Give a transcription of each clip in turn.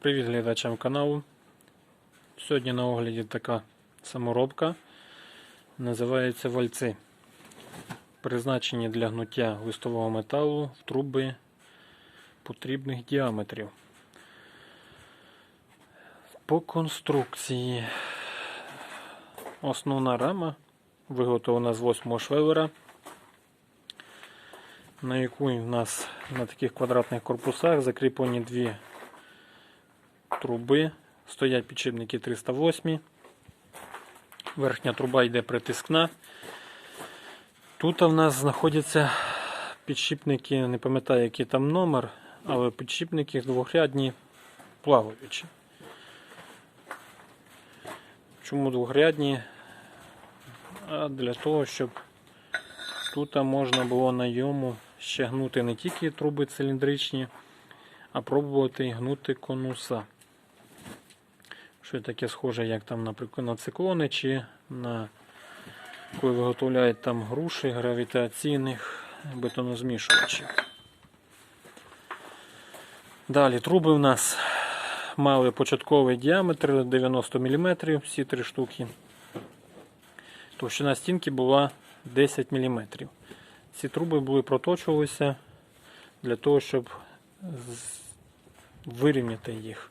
Привіт глядачам каналу. Сьогодні на огляді така саморобка. Називається вальці. Призначені для гнуття листового металу в труби потрібних діаметрів. По конструкції основна рама виготовлена з 8 швелера, на яку у нас на таких квадратних корпусах закріплені дві труби. Стоять підшипники 308. Верхня труба йде притискна. Тут в нас знаходяться підшипники, не пам'ятаю, який там номер, але підшипники двохрядні плаваючі. Чому двохрядні? А для того, щоб тут можна було на йому ще гнути не тільки труби циліндричні, а пробувати гнути конуса. Що таке схоже, як там, наприклад, на циклони чи на коли виготовляють там груші гравітаційних бетонозмішувачів. Далі труби у нас мали початковий діаметр 90 мм, всі три штуки. Товщина стінки була 10 мм. Ці труби були проточувалися для того, щоб вирівняти їх,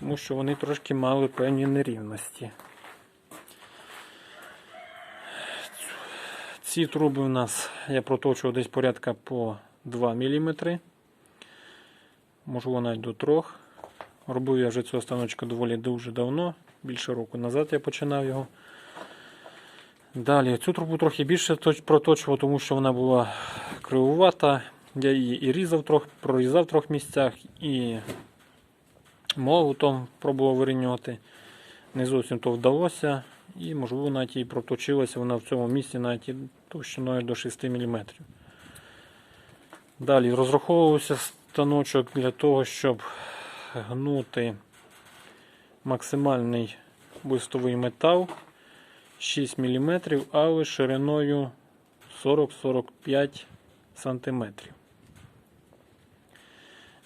тому що вони трошки мали певні нерівності. Ці труби у нас я проточував десь порядка по 2 мм. Можливо, навіть до 3. Робив я вже цього станочка доволі дуже давно, більше року назад я починав його. Далі цю трубу трохи більше проточував, тому що вона була кривувата. Я її і різав трохи, прорізав в трьох місцях, і молотом пробував вирівнювати. Не зовсім то вдалося. І, можливо, навіть і проточилася вона в цьому місці навіть товщиною до 6 мм. Далі розраховувався станочок для того, щоб гнути максимальний листовий метал 6 мм, але шириною 40-45 см.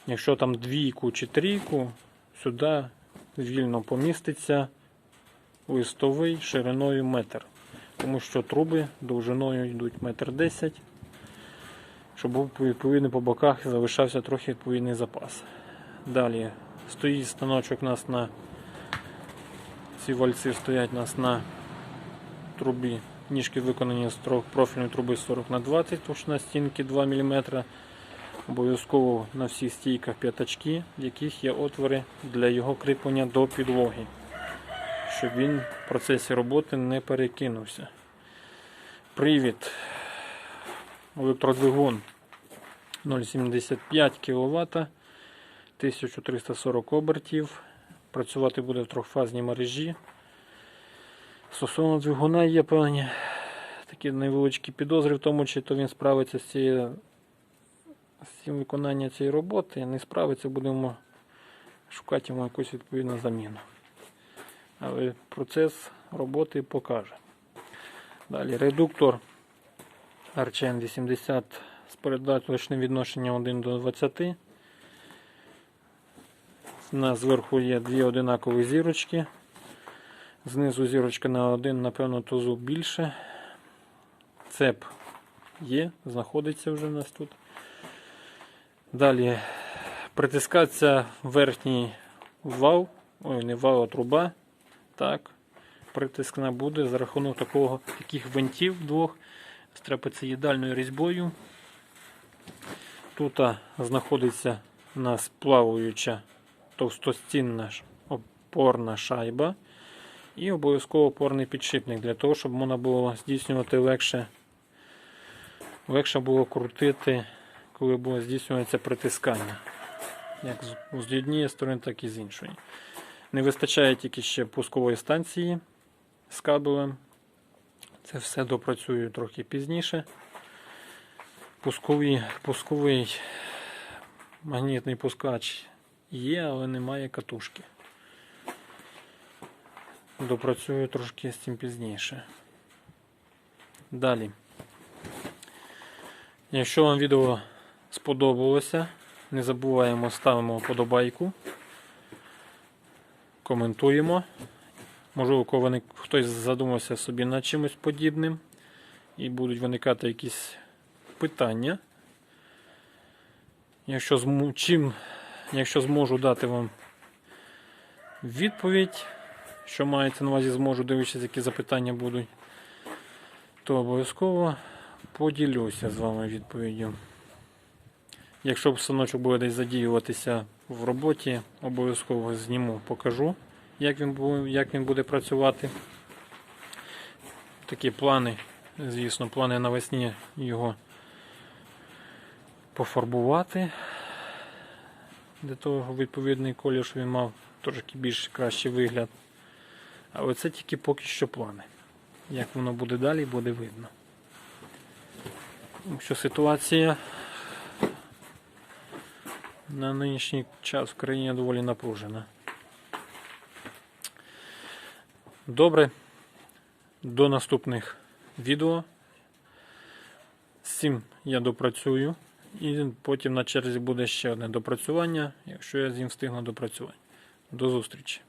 Якщо там двійку чи трійку, сюди вільно поміститься листовий шириною метр. Тому що труби довжиною йдуть метр десять, щоб був по боках залишався трохи відповідний запас. Далі стоїть станочок у нас на ці вальці стоять у нас на трубі. Ніжки виконані з профільної труби 40 на 20 товщина стінки 2 мм. Обов'язково на всіх стійках п'ятачки, в яких є отвори для його кріплення до підлоги, щоб він в процесі роботи не перекинувся. Привід. Електродвигун 0,75 кВт, 1340 обертів. Працювати буде в трьохфазній мережі. Стосовно двигуна є певні такі невеличкі підозри в тому, чи то він справиться з цією з цим виконанням цієї роботи. Не справиться, будемо шукати йому якусь відповідну заміну. Але процес роботи покаже. Далі редуктор RCN 80 з передаточним відношенням 1 до 20. У нас зверху є дві одинакові зірочки. Знизу зірочка на один, напевно, тузу більше. Цеп є, знаходиться вже у нас тут. Далі притискається верхній вал, ой, не вал, а труба. Так, притискна буде за рахунок такого, таких винтів двох з трапеціїдальною різьбою. Тут знаходиться у нас плаваюча товстостінна опорна шайба і обов'язково опорний підшипник для того, щоб можна було здійснювати легше, легше було крутити, коли було здійснюватися притискання. Як з однієї сторони, так і з іншої. Не вистачає тільки ще пускової станції з кабелем. Це все допрацюю трохи пізніше. Пусковий, пусковий магнітний пускач є, але немає катушки. Допрацюю трошки з цим пізніше. Далі. Якщо вам відео сподобалося, не забуваємо ставимо вподобайку. коментуємо. Можливо, кого хтось задумався собі над чимось подібним і будуть виникати якісь питання. Якщо, зму, чим, якщо зможу дати вам відповідь, що мається на увазі, зможу дивитися, які запитання будуть, то обов'язково поділюся з вами відповіддю. Якщо станочок буде десь задіюватися в роботі, обов'язково зніму, покажу, як він, бу- як він буде працювати. Такі плани, звісно, плани навесні його пофарбувати. Для того відповідний колір, щоб він мав трошки більш кращий вигляд. Але це тільки поки що плани. Як воно буде далі, буде видно. Тому що ситуація на нинішній час в країні доволі напружена. Добре. До наступних відео. Цим я допрацюю. І потім на черзі буде ще одне допрацювання, якщо я з ним встигну допрацювати. До зустрічі!